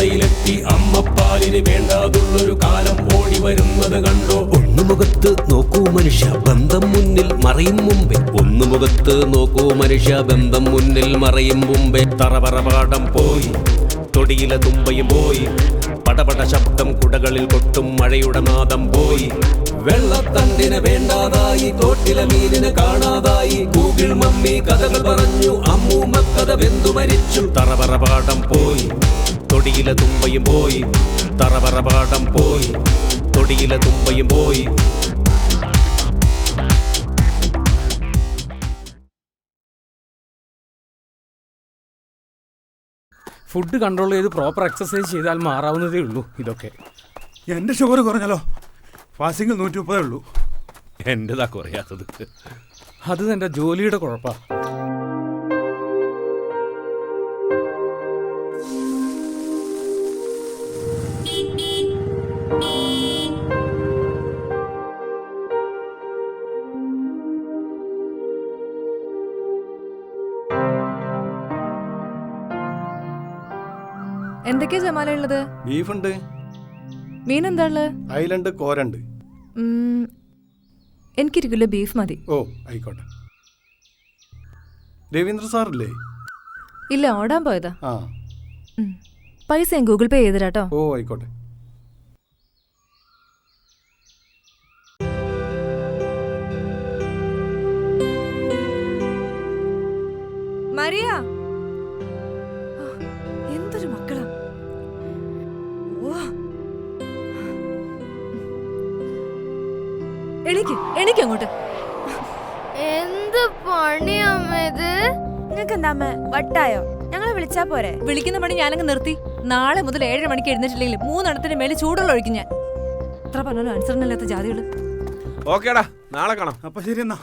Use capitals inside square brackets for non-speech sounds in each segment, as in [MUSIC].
അമ്മ അമ്മപ്പാലിന് വേണ്ടാതുള്ളൊരു കാലം ഓടി വരുന്നത് കണ്ടോ? ഒന്നു മുഖത്ത് നോക്കൂ മനുഷ്യ ബന്ധം മുന്നിൽ മറയും മുമ്പേ. ഒന്നു മുഖത്ത് നോക്കൂ മനുഷ്യ ബന്ധം മുന്നിൽ മറയും മുമ്പേ. തറപറപാടം പോയി തൊടിയിലെ തുമ്പയും പോയി. പടപട ശബ്ദം കുടകളിൽ കൊട്ടും മഴയുടെ നാദം പോയി. വെള്ളത്തണ്ടിന് വേണ്ടാതായി തോട്ടിലെ മീനിനെ കാണാതായി. ഗൂഗിൾ മമ്മി കഥകൾ പറഞ്ഞു അമ്മൂമ്മ കഥ വെന്തു മരിച്ചു. തറപറപാടം പോയി തൊടിയിലെ തുമ്പയും പോയി. തറവറപാടം പോയി. തൊടിയിലെ തുമ്പയും പോയി. ഫുഡ് കൺട്രോൾ ചെയ്ത് പ്രോപ്പർ എക്സസൈസ് ചെയ്താൽ മാറാവുന്നതേ ഉള്ളൂ ഇതൊക്കെ. എന്റെ ഷുഗർ കുറഞ്ഞല്ലോ. ഫാസ്റ്റിംഗ് നൂറ്റി മുപ്പതേ ഉള്ളൂ. എന്റെതാ കുറയാത്തത്. അത് എന്റെ ജോലിയുടെ കുഴപ്പാ. ബീഫുണ്ട്. മീൻ എന്താ ഐലണ്ട് കോരണ്ട്. എനിക്കൊരു കിലോ ബീഫ് മതി. ഓ ആയിക്കോട്ടെ. രവീന്ദ്ര സാറില്ലേ? ഇല്ല ഓടാൻ പോയതാ. ആ. ഉം. പൈസ ഞാൻ ഗൂഗിൾ പേ ചെയ്തരാട്ടോ ഓ ആയിക്കോട്ടെ. മരിയ എണീക്ക് എണീക്ക് അങ്ങോട്ട്. എന്ത് പണിയമ്മ ഇത്? നിങ്ങൾക്ക് എന്താ വട്ടായോ? ഞങ്ങളെ വിളിച്ചാ പോരെ? വിളിക്കുന്ന പണി ഞാനങ്ങ് നിർത്തി. നാളെ മുതൽ ഏഴര മണിക്ക് എഴുന്നേറ്റില്ലെങ്കിൽ മൂന്നെണ്ണത്തിന് മേലെ ചൂടുള്ള ഒഴിക്കും ഞാൻ. എത്ര പറഞ്ഞാലും അനുസരണമില്ലാത്ത ജാതികൾ. ഓക്കേടാ നാളെ കാണാം. അപ്പൊ ശരി എന്നാ.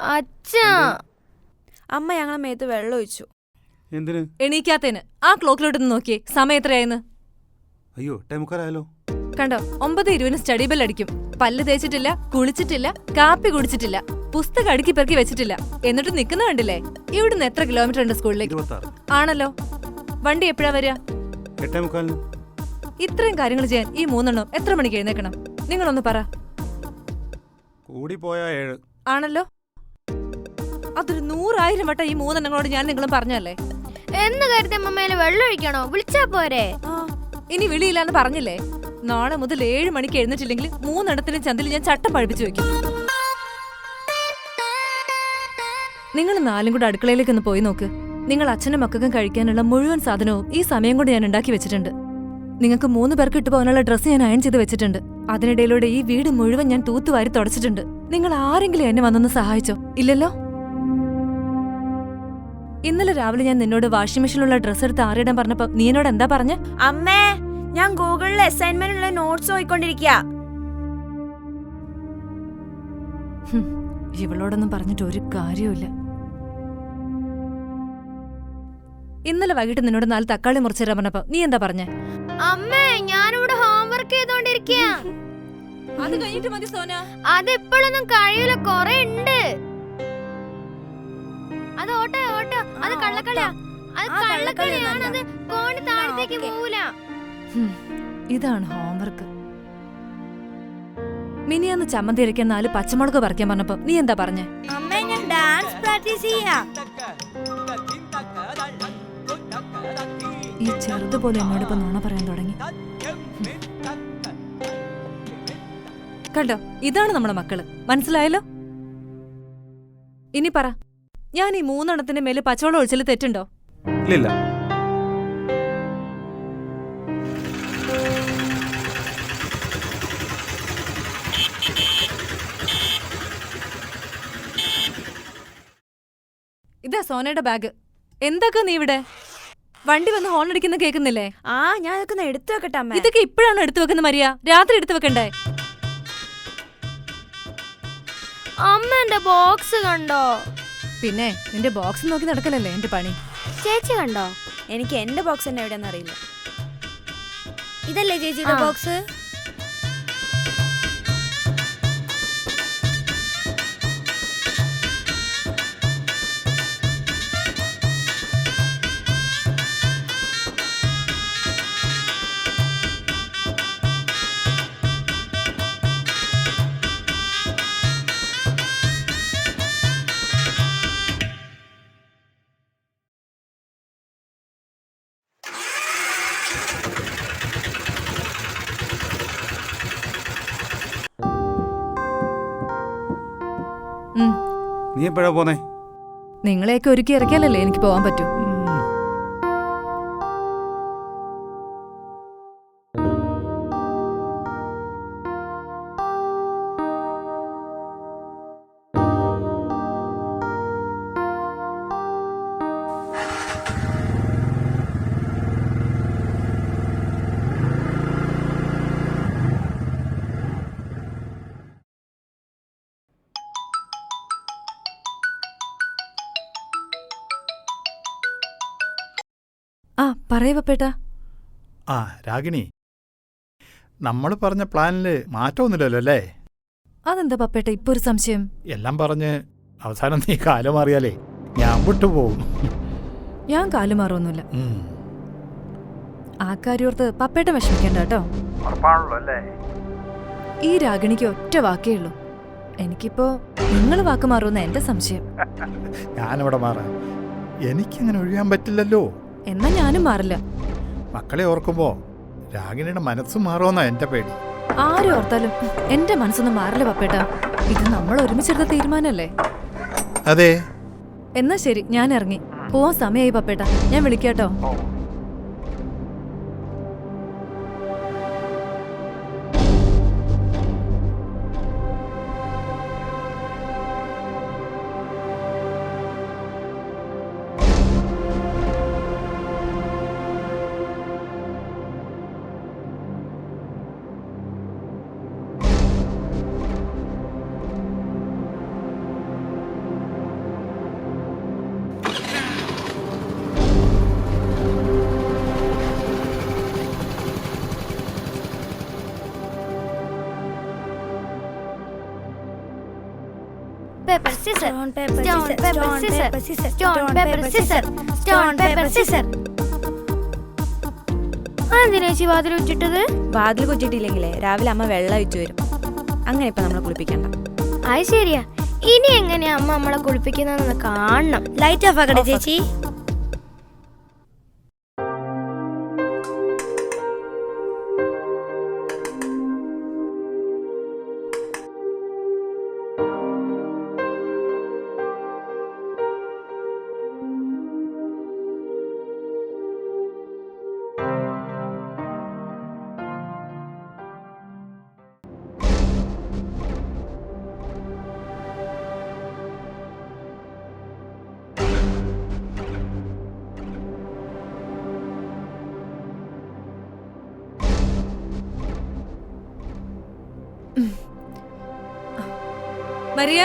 അച്ഛാ. അമ്മ ഞങ്ങളെ മേത്ത് വെള്ളം ഒഴിച്ചു. എന്തിന്? എണീക്കാത്തേന്. ആ ക്ലോക്കിലോട്ട് നോക്കി നോക്കിയേ. സമയം എത്രയായെന്ന്? അയ്യോ ടൈമുക്കാരായാലോ കണ്ടോ ഒമ്പത് ഇരുപതിന് സ്റ്റഡി ബെൽ അടിക്കും. പല്ല് തേച്ചിട്ടില്ല കുളിച്ചിട്ടില്ല കാപ്പി കുടിച്ചിട്ടില്ല പുസ്തകം അടുക്കി പെറുക്കി വെച്ചിട്ടില്ല. എന്നിട്ട് നിൽക്കുന്ന കണ്ടില്ലേ? ഇവിടുന്ന് എത്ര കിലോമീറ്റർ ഉണ്ട് സ്കൂളിലേക്ക് ആണല്ലോ. വണ്ടി എപ്പോഴാ വരിക? ഇത്രയും കാര്യങ്ങൾ ചെയ്യാൻ ഈ മൂന്നെണ്ണം എത്ര മണിക്ക് എഴുന്നേക്കണം നിങ്ങളൊന്ന് പറ. കൂടി പോയാ ഏഴ്. ആണല്ലോ. അതൊരു നൂറായിരം വട്ടം ഈ മൂന്നെണ്ണങ്ങളോട് ഞാൻ നിങ്ങളും പറഞ്ഞല്ലേ എന്ന് കരുതി അമ്മമ്മേലെ വെള്ളം ഒഴിക്കണോ? വിളിച്ചാ പോരെ? ഇനി വിളിയില്ലാന്ന് പറഞ്ഞില്ലേ? നാളെ മുതൽ ഏഴ് മണിക്ക് എഴുന്നിട്ടില്ലെങ്കിൽ മൂന്നെണ്ണത്തിനും ചന്തിൽ ഞാൻ ചട്ടം പഴിപ്പിച്ചു വെക്കും. നിങ്ങൾ നാലും കൂടെ അടുക്കളയിലേക്ക് ഒന്ന് പോയി നോക്ക്. നിങ്ങൾ അച്ഛനും മക്കൾക്കും കഴിക്കാനുള്ള മുഴുവൻ സാധനവും ഈ സമയം കൊണ്ട് ഞാൻ ഉണ്ടാക്കി വെച്ചിട്ടുണ്ട്. നിങ്ങൾക്ക് മൂന്ന് പേർക്ക് ഇട്ടു പോകാനുള്ള ഡ്രസ്സ് ഞാൻ അയൺ ചെയ്ത് വെച്ചിട്ടുണ്ട്. അതിനിടയിലൂടെ ഈ വീട് മുഴുവൻ ഞാൻ തൂത്തുവാരി തുടച്ചിട്ടുണ്ട്. നിങ്ങൾ ആരെങ്കിലും എന്നെ വന്നൊന്ന് സഹായിച്ചോ? ഇല്ലല്ലോ? ഇന്നലെ രാവിലെ ഞാൻ നിന്നോട് വാഷിംഗ് മെഷീനിലുള്ള ഡ്രസ്സ് എടുത്ത് ആറിയിടാൻ പറഞ്ഞപ്പോ നീ എന്നോട് എന്താ പറഞ്ഞ? അമ്മേ ഞാൻ ഗൂഗിളിൽ അസൈൻമെന്റ് ഉള്ള നോട്ട്സ് നോക്കിക്കൊണ്ടിരിക്കുക ഇവളോടൊന്നും പറഞ്ഞിട്ട് ഒരു കാര്യവുമില്ല. ഇന്നലെ വൈകിട്ട് നിന്നോട് നാല് തക്കാളി മുറിച്ചു തരാൻ പറഞ്ഞപ്പോ നീ എന്താ പറഞ്ഞേ? അമ്മേ ഞാനിവിടെ ഹോംവർക്ക് ചെയ്തോണ്ടിരിക്കുക അത് കഴിഞ്ഞിട്ട് മതി സോന. അതെപ്പോഴൊന്നും കഴിയൂല കൊറേ ഉണ്ട്. അത് ഓട്ടോ ഓട്ടോ. അത് കള്ളക്കളിയാ. അത് കള്ളക്കളിയാണ്. അത് കോണി താഴത്തേക്ക്. പോവില്ല ഇതാണ് ഹോംവർക്ക്. മിനി മിനിയാന്ന് ചമ്മന്തി അരയ്ക്കാൻ നാല് പച്ചമുളക് പറിക്കാൻ പറഞ്ഞപ്പോ നീ എന്താ പറഞ്ഞേ? അമ്മേ ഞാൻ ഡാൻസ് പ്രാക്ടീസ് ചെയ്യാ. ഈ ചെറുതുപോലെ എന്നോടിപ്പോ നുണ പറയാൻ തുടങ്ങി. കണ്ടോ? ഇതാണ് നമ്മുടെ മക്കൾ. മനസ്സിലായല്ലോ? ഇനി പറ. ഞാൻ ഈ മൂന്നെണ്ണത്തിന്റെ മേൽ പച്ചവെള്ളം ഒഴിച്ചാൽ തെറ്റുണ്ടോ? ഇല്ല ഇതാ സോനയുടെ ബാഗ് എന്തൊക്കെ നീ ഇവിടെ? വണ്ടി വന്ന് ഹോൺ അടിക്കുന്ന കേൾക്കുന്നില്ലേ? ആ ഞാൻ എടുത്തു വെക്കട്ടെ അമ്മ. ഇതൊക്കെ ഇപ്പോഴാണ് എടുത്തു വെക്കുന്ന മരിയ? രാത്രി എടുത്തു വെക്കണ്ടേ? അമ്മ എന്റെ ബോക്സ് കണ്ടോ? പിന്നെ നിന്റെ ബോക്സ് നോക്കി നടക്കലല്ലേ എന്റെ പണി? ചേച്ചി കണ്ടോ? എനിക്ക് എന്റെ ബോക്സ് തന്നെ എവിടെയെന്ന് അറിയില്ല. ഇതല്ലേ ചേച്ചിയുടെ ബോക്സ് നീ എപ്പോഴാ പോന്നേ? നിങ്ങളെയൊക്കെ ഒരുക്കി ഇറക്കിയാലല്ലേ എനിക്ക് പോകാൻ പറ്റൂ. ആ പറയ പപ്പേട്ടാ ആ രാഗിണി നമ്മൾ പറഞ്ഞ പ്ലാനിൽ മാറ്റമൊന്നുമില്ലല്ലോ അല്ലേ? അതെന്താ പപ്പേട്ട ഇപ്പൊ ഒരു സംശയം? എല്ലാം പറഞ്ഞ് അവസാനം നീ കാലം മാറിയാലേ ഞാൻ വിട്ടുപോകും ഞാൻ കാലം മാറുമൊന്നുമില്ല ആ കാര്യോർത്ത് പപ്പേട്ട വിഷമിക്കണ്ട കേട്ടോ. ഈ രാഗിണിക്ക് ഒറ്റ വാക്കേ ഉള്ളൂ. എനിക്കിപ്പോ നിങ്ങൾ വാക്ക് മാറുമെന്ന എന്റെ സംശയം. ഞാനിവിടെ മാറാം. എനിക്കങ്ങനെ ഒഴിയാൻ പറ്റില്ലല്ലോ. എന്നാ ഞാനും മാറില്ല. മക്കളെ ഓർക്കുമ്പോ രാഗിണിയുടെ മനസ്സ് മാറുമെന്നാ എന്റെ പേടി. ആരും ഓർത്താലും എന്റെ മനസ്സൊന്നും മാറില്ല പപ്പേട്ട. ഇത് നമ്മൾ ഒരുമിച്ചെടുത്ത തീരുമാനമല്ലേ അതെ. എന്നാ ശരി ഞാൻ ഇറങ്ങി പോവാൻ സമയമായി പപ്പേട്ട. ഞാൻ വിളിക്കാട്ടോ. Paper scissor Stone, paper, stone scissors. Paper Stone, scissor paper, scissors. Stone Stone, paper paper, scissor scissors. Stone Stone, paper paper, scissor അതെന്തിനാ ചേച്ചി വാതിൽ വെച്ചിട്ടത് വാതിൽ കൊച്ചിട്ടില്ലെങ്കിലേ രാവിലെ അമ്മ വെള്ളം ഒഴിച്ചു വരും. അങ്ങനെ ഇപ്പൊ നമ്മളെ കുളിപ്പിക്കണ്ട. അത് ശരിയാ. ഇനി എങ്ങനെയാ അമ്മ നമ്മളെ കുളിപ്പിക്കുന്നതെന്ന് കാണണം. ലൈറ്റ് ഓഫ് ആക്കട്ടെ. ചേച്ചി. മരിയ?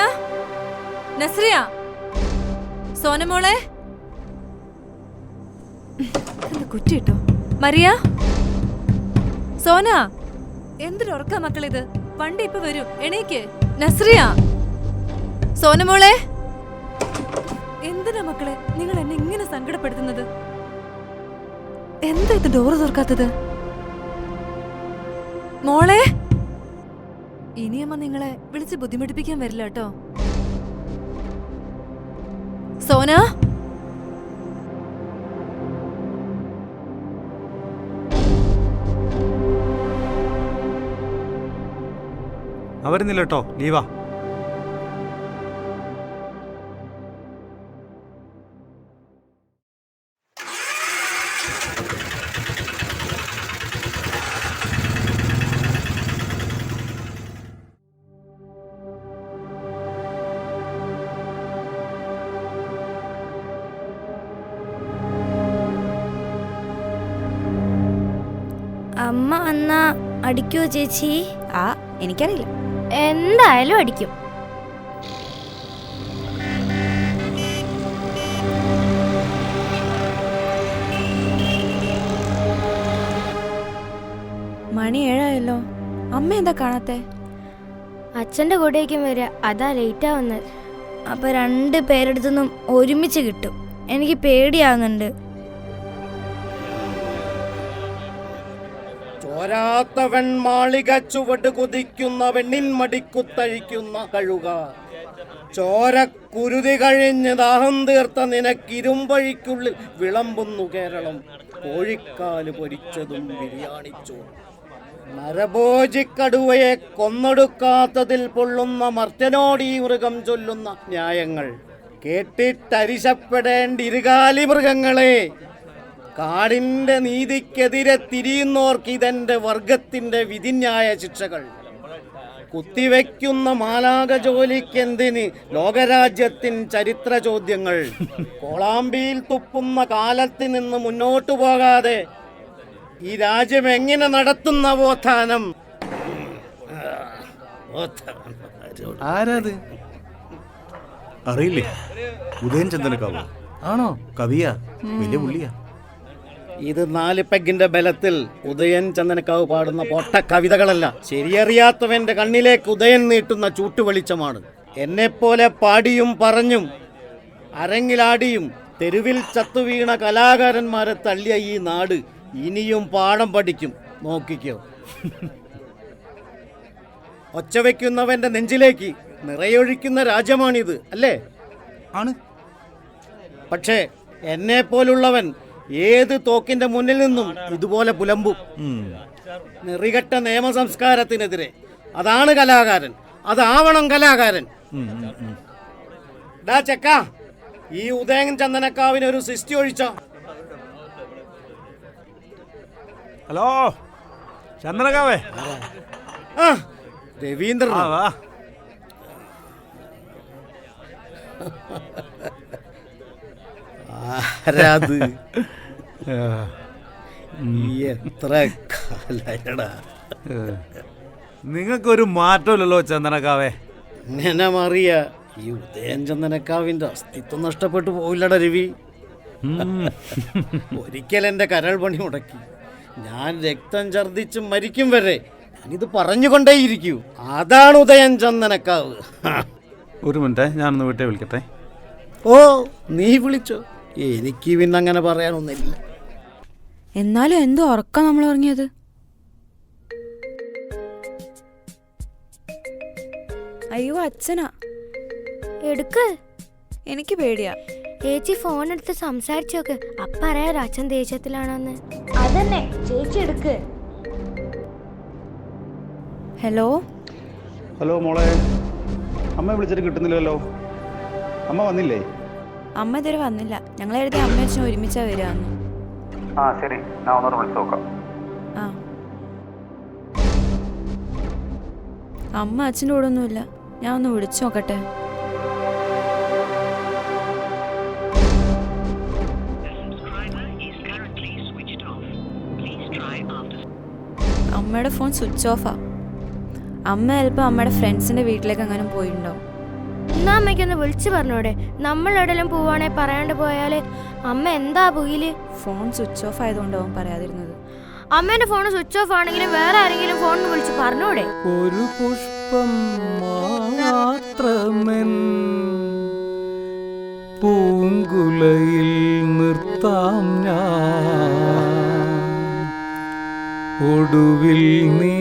നസ്രിയ? സോനമോളെ കുറ്റിട്ടോ മരിയ? സോന? എന്തൊരുറക്ക മക്കളിത്? വണ്ടി ഇപ്പൊ വരും. എണീക്ക്. നസ്രിയ? സോനമോളെ എന്തിനാ മക്കളെ? നിങ്ങൾ എന്നെ ഇങ്ങനെ സങ്കടപ്പെടുത്തുന്നത്? എന്താ ഇത് ഡോറ് തുറക്കാത്തത്? മോളെ? ഇനിയമ്മ നിങ്ങളെ വിളിച്ച് ബുദ്ധിമുട്ടിപ്പിക്കാൻ വരില്ല കേട്ടോ. സോന? അവരുന്നില്ല കേട്ടോ. ലീവാ അടിക്കുവോ ചേച്ചി? ആ എനിക്കറിയില്ല. എന്തായാലും അടിക്കും. മണി ഏഴായല്ലോ. അമ്മ എന്താ കാണാത്തെ? അച്ഛന്റെ കൂടെയൊക്കെ വരിക. അതാ ലേറ്റ് ആവുന്നത്. അപ്പൊ രണ്ട് പേരെടുത്തൊന്നും ഒരുമിച്ച് കിട്ടും. എനിക്ക് പേടിയാവുന്നുണ്ട്. ചോരാത്ത വെൺമാളിക ചുവട് കുതിക്കുന്ന വെണ്ണിൻ മടിക്കുത്തഴിക്കുന്ന കഴുക. ചോര കുരുതി കഴിഞ്ഞ് ദാഹം തീർത്ത നിനക്കിരുമ്പഴിക്കുള്ളിൽ വിളമ്പുന്നു കേരളം. കോഴിക്കാൽ പൊരിച്ചതും ബിരിയാണിച്ചു നരഭോജിക്കടുവയെ കൊന്നൊടുക്കാത്തതിൽ പൊള്ളുന്ന മർത്യനോടി മൃഗം ചൊല്ലുന്ന ന്യായങ്ങൾ. കേട്ടിട്ടരിശപ്പെടേണ്ടിരുകാലി മൃഗങ്ങളെ കാടിന്റെ നീതിക്കെതിരെ തിരിയുന്നോർക്ക് ഇതെന്റെ വർഗത്തിന്റെ വിധിന്യായ ശിക്ഷകൾ. കുത്തിവെക്കുന്ന മാലാക ജോലിക്കെന്തിന് ലോകരാജ്യത്തിൻ ചരിത്ര ചോദ്യങ്ങൾ? കോളാമ്പിയിൽ തുപ്പുന്ന കാലത്ത് നിന്ന് മുന്നോട്ടു പോകാതെ ഈ രാജ്യം എങ്ങനെ നടത്തുന്ന ബോധാനം? ആരാത്? അറിയില്ലേ? ഉദയൻ ചന്ദനക്കാവ്? ആണോ? കവിയാ? വലിയ പുള്ളിയാ. ഇത് നാല് പെഗിന്റെ ബലത്തിൽ ഉദയൻ ചന്ദനക്കാവ് പാടുന്ന പൊട്ട കവിതകളല്ല. ശരിയറിയാത്തവന്റെ കണ്ണിലേക്ക് ഉദയൻ നീട്ടുന്ന ചൂട്ടുവെളിച്ചമാണ്. എന്നെപ്പോലെ പാടിയും പറഞ്ഞും അരങ്ങിലാടിയും തെരുവിൽ ചത്തുവീണ കലാകാരന്മാരെ തള്ളിയ ഈ നാട് ഇനിയും പാഠം പഠിക്കും. നോക്കിക്കോ. ഒച്ച വയ്ക്കുന്നവന്റെ നെഞ്ചിലേക്ക് നിറയൊഴിക്കുന്ന രാജ്യമാണിത് അല്ലേ? ആണ്. പക്ഷേ എന്നെ പോലുള്ളവൻ ഏത് തോക്കിന്റെ മുന്നിൽ നിന്നും ഇതുപോലെ പുലമ്പും. നിറികെട്ട നിയമ സംസ്കാരത്തിനെതിരെ. അതാണ് കലാകാരൻ. അതാവണം കലാകാരൻ. ഡാ ചെക്ക ഈ ഉദയൻ ചന്ദനക്കാവിന് ഒരു സിസ്റ്റി ഒഴിച്ച. ഹലോ ചന്ദനക്കാവേ. ആ രവീന്ദ്രൻ. ആരാത്? എത്ര കാലയടാ. നിങ്ങൾക്കൊരു മാറ്റമില്ലല്ലോ ചന്ദനക്കാവേ. ഇങ്ങനെ മാറിയ ഈ ഉദയൻ ചന്ദനക്കാവിന്റെ അസ്തിത്വം നഷ്ടപ്പെട്ടു പോയില്ലടാ രവി. ഒരിക്കൽ എന്റെ കരൾ പണി മുടക്കി. ഞാൻ രക്തം ഛർദിച്ച് മരിക്കും വരെ ഞാനിത് പറഞ്ഞുകൊണ്ടേയിരിക്കൂ. അതാണ് ഉദയൻ ചന്ദനക്കാവ്. ഒരു മിനിറ്റ് ഞാനൊന്ന് വീട്ടിൽ വിളിക്കട്ടെ. ഓ നീ വിളിച്ചോ. എനിക്ക് പിന്നെ അങ്ങനെ പറയാനൊന്നുമില്ല. എന്നാലും എന്തോ ഉറക്കം നമ്മൾ ഉറങ്ങിയത്? അയ്യോ അച്ഛനാ. എടുക്ക്. എനിക്ക് പേടിയാ. ചേച്ചി ഫോൺ എടുത്ത് സംസാരിച്ചു നോക്ക്. അപ്പറയാ അച്ഛൻ ദേഷ്യത്തിലാണോന്ന്. അതന്നെ. ചേച്ചി എടുക്ക്. ഹലോ? ഹലോ മോളെ. അമ്മ വിളിച്ചിട്ട് കിട്ടുന്നില്ലല്ലോ. അമ്മ വന്നില്ലേ? അമ്മ ഇതുവരെ വന്നില്ല. ഞങ്ങൾ എഴുതി അമ്മ അച്ഛനും ഒരുമിച്ചാ വരികയെന്ന് ആ ശരി. ഞാൻ ഒന്നോട് വിളിച്ചു നോക്കാം. ആ. അമ്മ അച്ഛന്റെ കൂടെ ഒന്നുമില്ല. ഞാൻ ഒന്ന് വിളിച്ചു നോക്കട്ടെ. അമ്മയുടെ ഫോൺ സ്വിച്ച് ഓഫാ. അമ്മ ചിലപ്പോൾ അമ്മയുടെ ഫ്രണ്ട്സിന്റെ വീട്ടിലേക്ക് അങ്ങനെ പോയിട്ടുണ്ടാവും. എന്നാ അമ്മയ്ക്കൊന്ന് വിളിച്ചു പറഞ്ഞൂടെ. നമ്മൾ എവിടെയെങ്കിലും പോവാണെ പറയാണ്ട് പോയാൽ അമ്മ എന്താ പോയിൽ? ഫോൺ സ്വിച്ച് ഓഫ് ആയതുകൊണ്ട് അവൻ പറയാതിരുന്നത്. അമ്മേന്റെ ഫോൺ സ്വിച്ച് ഓഫ് ആണെങ്കിലും വേറെ ആരെങ്കിലും ഫോണിൽ വിളിച്ച് പറഞ്ഞൂടെ. ഒരു പുഷ്പം മാത്രമെൻ പൂങ്കുലയിൽ നിർത്താം ഞാൻ. ഒടുവിൽ നീ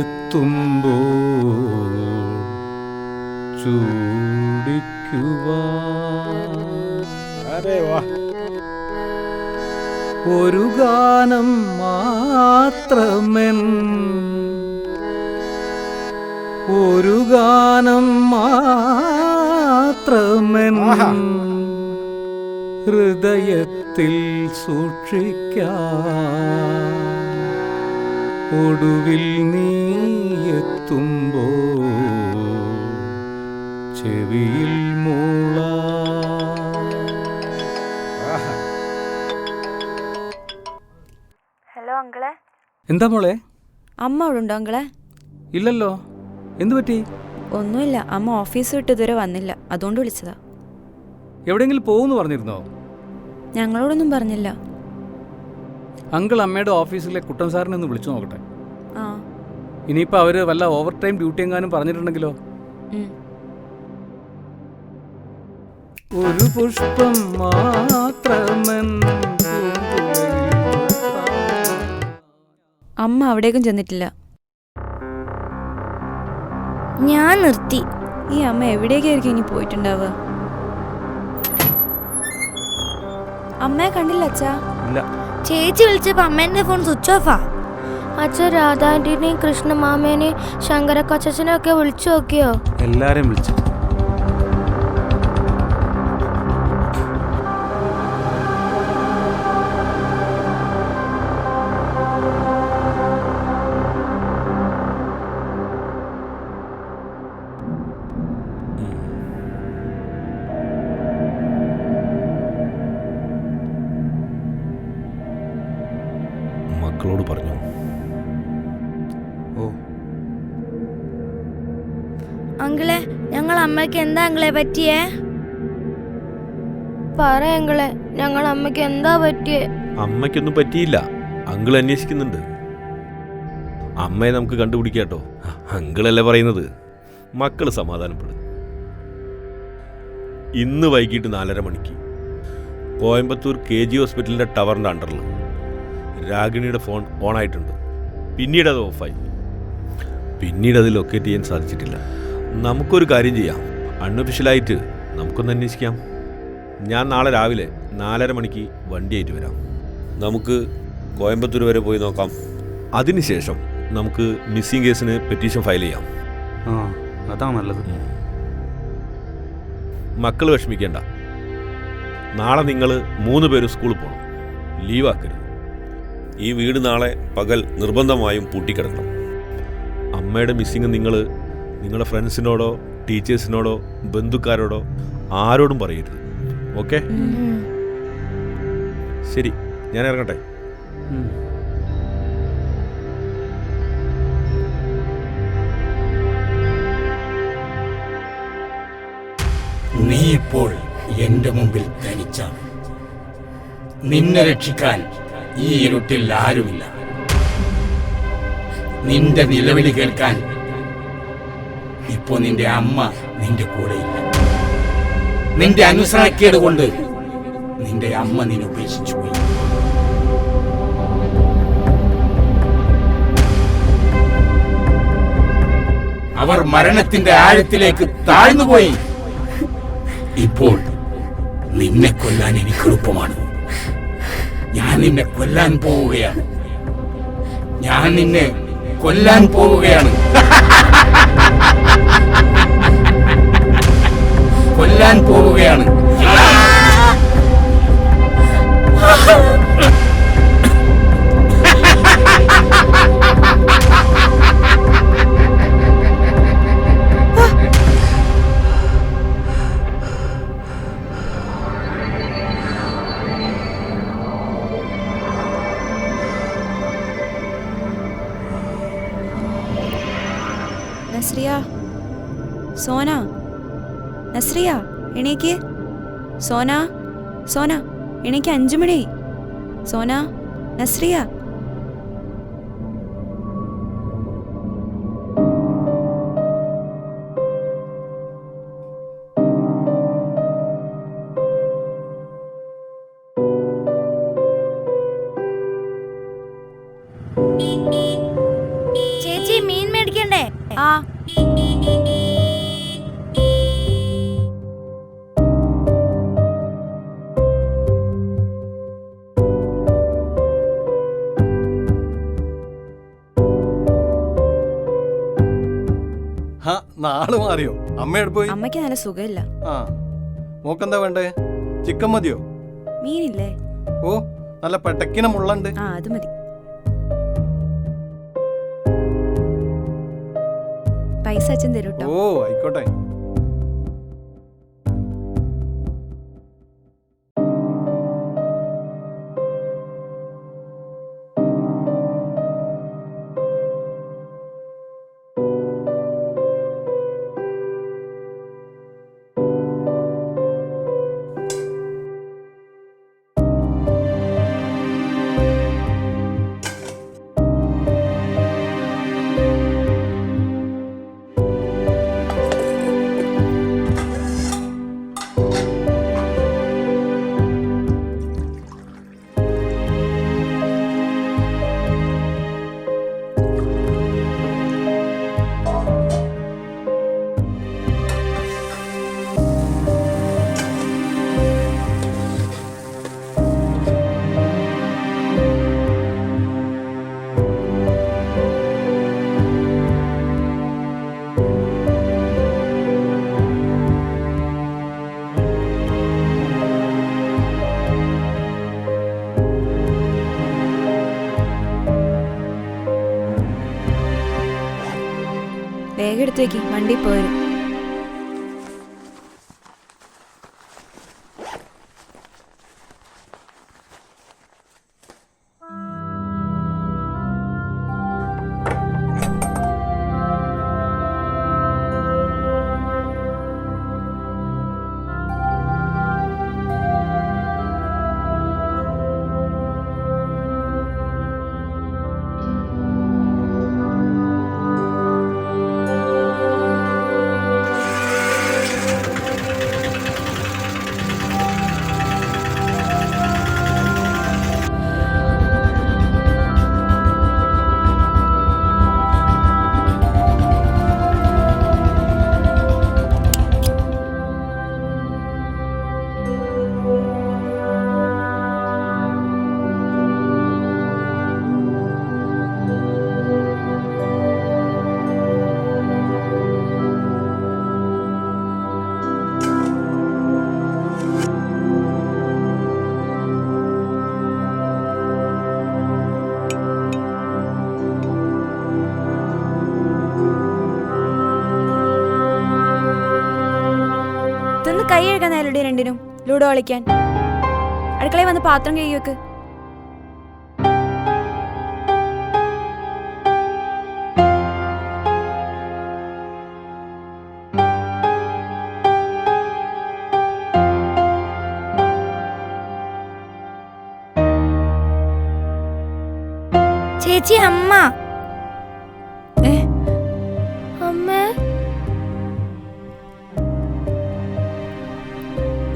എത്തുമ്പോൾ ഒരു ഗാനം മാത്രമെൻ. ഒരു ഗാനം മാത്രമെൻ. ഹൃദയത്തിൽ സൂക്ഷിക്കാം ഒടുവിൽ നീ എത്തുമ്പോ ചെവിയിൽ മൂള. ഹലോ അങ്കിളെ. എന്താ മോളെ? അമ്മ അവിടെ ഉണ്ടോ അങ്കളെ? ഇല്ലല്ലോ. എന്തു പറ്റി? ഒന്നുമില്ല. അമ്മ ഓഫീസ് വിട്ട് ഇതുവരെ വന്നില്ല. അതുകൊണ്ട് വിളിച്ചതാ. എവിടെങ്കിലും പോകുന്നു പറഞ്ഞിരുന്നോ? ഞങ്ങളോടൊന്നും പറഞ്ഞില്ല. അങ്കിൾ അമ്മയുടെ ഓഫീസിലെ കുട്ടൻ സാറിനെ ഒന്ന് വിളിച്ചു നോക്കട്ടെ. ആ. ഇനിയിപ്പോൾ അവർ വല്ല ഓവർ ടൈം ഡ്യൂട്ടി എങ്ങാനും പറഞ്ഞിട്ടുണ്ടെങ്കിലോ? ഉം. ഒരു പുഷ്പം മാത്രമൻ അമ്മ അവിടേക്കും ചെന്നിട്ടില്ല. ഞാൻ നിർത്തി. ഈ അമ്മ എവിടേക്കായിരിക്കും ഇനി പോയിട്ടുണ്ടാവുക? അമ്മയെ കണ്ടില്ല അച്ഛാ? ഇല്ല. ചേച്ചി വിളിച്ചപ്പോ അമ്മേന്റെ ഫോൺ സ്വിച്ച് ഓഫാ. അച്ഛൻ രാധാന്റിനെയും കൃഷ്ണമാമേനെയും ശങ്കരക്കൊച്ചനെ ഒക്കെ വിളിച്ചു നോക്കിയോ? എല്ലാരെയും വിളിച്ചു. മക്കളോട് പറഞ്ഞു. ഓ. അങ്കിളെ ഞങ്ങൾ അമ്മയ്ക്ക് എന്താ അങ്കിളെ പറ്റിയേ? പറ അങ്കിളെ ഞങ്ങൾ അമ്മയ്ക്ക് എന്താ പറ്റിയേ? അമ്മയ്ക്കൊന്നും പറ്റിയില്ല. അങ്കിൾ അന്വേഷിക്കുന്നുണ്ട്. അമ്മയെ നമുക്ക് കണ്ടുപിടിക്കാട്ടോ. അങ്കിളല്ലേ പറയുന്നത്? മക്കൾ സമാധാനപ്പെടും. ഇന്ന് വൈകിട്ട് നാലര മണിക്ക് കോയമ്പത്തൂർ കെ ജി ഹോസ്പിറ്റലിന്റെ ടവറിന്റെ അണ്ടറിൽ രാഗിണിയുടെ ഫോൺ ഓൺ ആയിട്ടുണ്ട് പിന്നീട് അത് ഓഫായി. പിന്നീട് അത് ലൊക്കേറ്റ് ചെയ്യാൻ സാധിച്ചിട്ടില്ല. നമുക്കൊരു കാര്യം ചെയ്യാം. അൺഒഫീഷ്യലായിട്ട് നമുക്കൊന്ന് അന്വേഷിക്കാം. ഞാൻ നാളെ രാവിലെ നാലര മണിക്ക് വണ്ടിയായിട്ട് വരാം. നമുക്ക് കോയമ്പത്തൂർ വരെ പോയി നോക്കാം. അതിനുശേഷം നമുക്ക് മിസ്സിംഗ് കേസിന് പെറ്റീഷൻ ഫയൽ ചെയ്യാം. ആ അതാ നല്ലത്. മക്കൾ വിഷമിക്കേണ്ട. നാളെ നിങ്ങൾ മൂന്ന് പേര് സ്കൂളിൽ പോകണം ലീവാക്കരുത്. ഈ വീട് നാളെ പകൽ നിർബന്ധമായും പൂട്ടിക്കിടക്കണം. അമ്മയുടെ മിസ്സിങ് നിങ്ങൾ നിങ്ങളുടെ ഫ്രണ്ട്സിനോടോ ടീച്ചേഴ്സിനോടോ ബന്ധുക്കാരോടോ ആരോടും പറയരുത്. ഓക്കെ? ശരി ഞാൻ ഇറങ്ങട്ടെ. നീ ഇപ്പോൾ എന്റെ മുമ്പിൽ തനിച്ചാണ് നിന്നെ രക്ഷിക്കാൻ ഈ ഇരുട്ടിൽ ആരുമില്ല. നിന്റെ നിലവിളി കേൾക്കാൻ ഇപ്പോ നിന്റെ അമ്മ നിന്റെ കൂടെയില്ല നിന്റെ അനുസരണക്കേട് കൊണ്ട് നിന്റെ അമ്മ നിന്നെ ഉപേക്ഷിച്ചു പോയി. അവർ മരണത്തിന്റെ ആഴത്തിലേക്ക് താഴ്ന്നുപോയി. ഇപ്പോൾ നിന്നെ കൊല്ലാൻ എനിക്ക് എളുപ്പമാണ്. ഞാൻ നിന്നെ കൊല്ലാൻ പോവുകയാണ്. ഞാൻ നിന്നെ കൊല്ലാൻ പോവുകയാണ്. കൊല്ലാൻ പോവുകയാണ്. നസ്രിയ? സോന? നസ്രിയ എണീക്ക്. സോന? സോന എണീക്ക് അഞ്ചു മണി സോന? നസ്രിയ? നാൾ മാറിയോ? അമ്മയോട് പോയി? അമ്മയ്ക്ക് നല്ല സുഖമില്ല. ആ. മോക്കെന്താ വേണ്ടേ? ചിക്കൻ മതിയോ? മീനില്ലേ? ഓ നല്ല പെട്ടക്കിന മുള്ളണ്ട്. ആ അത് മതി. പൈസ അച്ഛൻ തരൂട്ടോ? ഓ ആയിക്കോട്ടെ. വേഗം എടുത്തു വെക്കി വണ്ടി പോരും കഴുകാൻ രണ്ടിനും ലൂഡോ കളിക്കാൻ. അടുക്കളയിൽ വന്ന് പാത്രം കഴുകി വെക്ക്.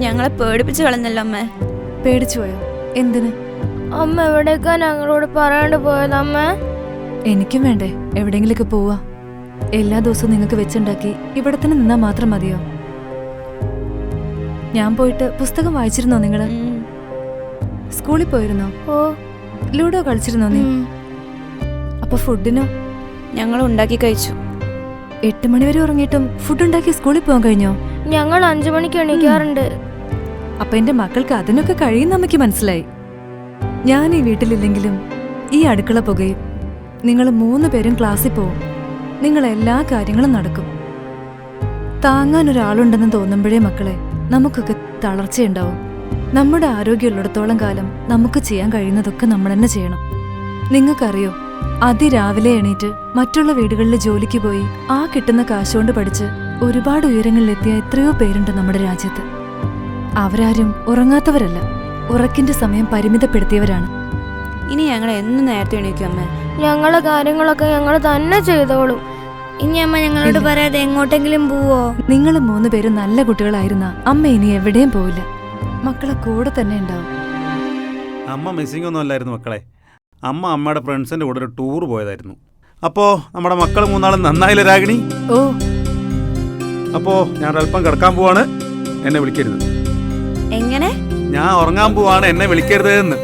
ഞങ്ങളെ പേടിപ്പിച്ചു കളഞ്ഞല്ലോ അമ്മേ. പേടിച്ചു പോയോ? എന്തിന്? അമ്മ എവിടേക്കാ ഞങ്ങളോട് പറയാണ്ട് പോയത് അമ്മ? എനിക്കും വേണ്ടേ. എവിടെങ്കിലൊക്കെ പോവാ. എല്ലാ ദിവസവും നിങ്ങൾക്ക് വെച്ചുണ്ടാക്കി ഇവിടെ തന്നെ നിന്നാ മാത്രം മതിയോ? ഞാൻ പോയിട്ട് പുസ്തകം വായിച്ചിരുന്നോ നിങ്ങൾ? സ്കൂളിൽ പോയിരുന്നോ? ഓ. ലൂഡോ കളിച്ചിരുന്നോ നീ. അപ്പൊ ഫുഡിനോ? ഞങ്ങൾ ഉണ്ടാക്കി കഴിച്ചു. എട്ട് മണിവരെ ഉറങ്ങിയിട്ടും ഫുഡ് ഉണ്ടാക്കി സ്കൂളിൽ പോകാൻ കഴിഞ്ഞോ? ഞങ്ങൾ അഞ്ചു മണിക്ക് എണീക്കാറുണ്ട്. അപ്പൊ എന്റെ മക്കൾക്ക് അതിനൊക്കെ കഴിയുന്ന അമ്മയ്ക്ക് മനസ്സിലായി. ഞാൻ ഈ വീട്ടിലില്ലെങ്കിലും ഈ അടുക്കള പുകയും നിങ്ങൾ മൂന്ന് പേരും ക്ലാസ്സിൽ പോവും. നിങ്ങൾ എല്ലാ കാര്യങ്ങളും നടക്കും. താങ്ങാൻ ഒരാളുണ്ടെന്ന് തോന്നുമ്പോഴേ മക്കളെ നമുക്കൊക്കെ തളർച്ചയുണ്ടാവും. നമ്മുടെ ആരോഗ്യമുള്ളിടത്തോളം കാലം നമുക്ക് ചെയ്യാൻ കഴിയുന്നതൊക്കെ നമ്മൾ തന്നെ ചെയ്യണം. നിങ്ങൾക്കറിയോ അതിരാവിലെ എണീറ്റ് മറ്റുള്ള വീടുകളിൽ ജോലിക്ക് പോയി ആ കിട്ടുന്ന കാശുകൊണ്ട് പഠിച്ച് ഒരുപാട് ഉയരങ്ങളിലെത്തിയ എത്രയോ പേരുണ്ട് നമ്മുടെ രാജ്യത്ത്. അവരാരും ഉറങ്ങാത്തവരല്ല. ഉറക്കിന്റെ സമയം പരിമിതപ്പെടുത്തിയവരാണ്. ഇനി ഞങ്ങൾ എന്ന് നേരത്തെ എണീക്കും അമ്മ. ഞങ്ങളെ കാര്യങ്ങളൊക്കെ ഞങ്ങൾ തന്നെ ചെയ്തോളും. ഇനി അമ്മ ഞങ്ങളോട് പറയാതെ എങ്ങോട്ടെങ്കിലും പോവോ? നിങ്ങൾ മൂന്ന് പേരും നല്ല കുട്ടികളായിരുന്ന അമ്മ ഇനി എവിടെയും പോവില്ല. മക്കളെ കൂടെ തന്നെ ഉണ്ടാവും. അമ്മ മിസ്സിംഗ് ഒന്നും അല്ലായിരുന്നു മക്കളെ. അമ്മ അമ്മയുടെ ഫ്രണ്ട്സിന്റെ കൂടെ ഒരു ടൂർ പോയതായിരുന്നു. അപ്പോ നമ്മുടെ മക്കൾ മൂന്നാളും നന്നായില്ല രാഗിണി? ഓ. അപ്പോ ഞാൻ അല്പം കിടക്കാൻ പോവാണ്. എന്നെ വിളിക്കരുത്. ഞാൻ ഉറങ്ങാൻ പോവാണ് എന്നെ വിളിക്കരുതെന്ന്.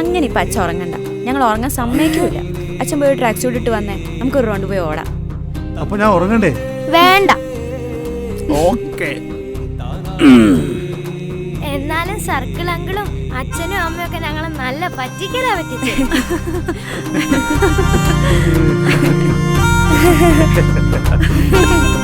അങ്ങനെ ഇപ്പൊ അച്ഛൻ ഉറങ്ങണ്ട. ഞങ്ങൾ ഉറങ്ങാൻ സമ്മതിക്കൂല. അച്ഛൻ പോയി ട്രാക്ക് സൂട്ട് ഇട്ട് വന്നേ നമുക്ക് ഒരു റൗണ്ട് പോയി ഓടാം. അപ്പൊ ഞാൻ ഉറങ്ങണ്ടേ? വേണ്ട. ഓക്കെ. എന്നാലും സർക്കിൾ അങ്കിളും അച്ഛനും അമ്മയും ഒക്കെ ഞങ്ങളെ നല്ല പറ്റിക്കലാ പറ്റിച്ചു. [LAUGHS] [LAUGHS]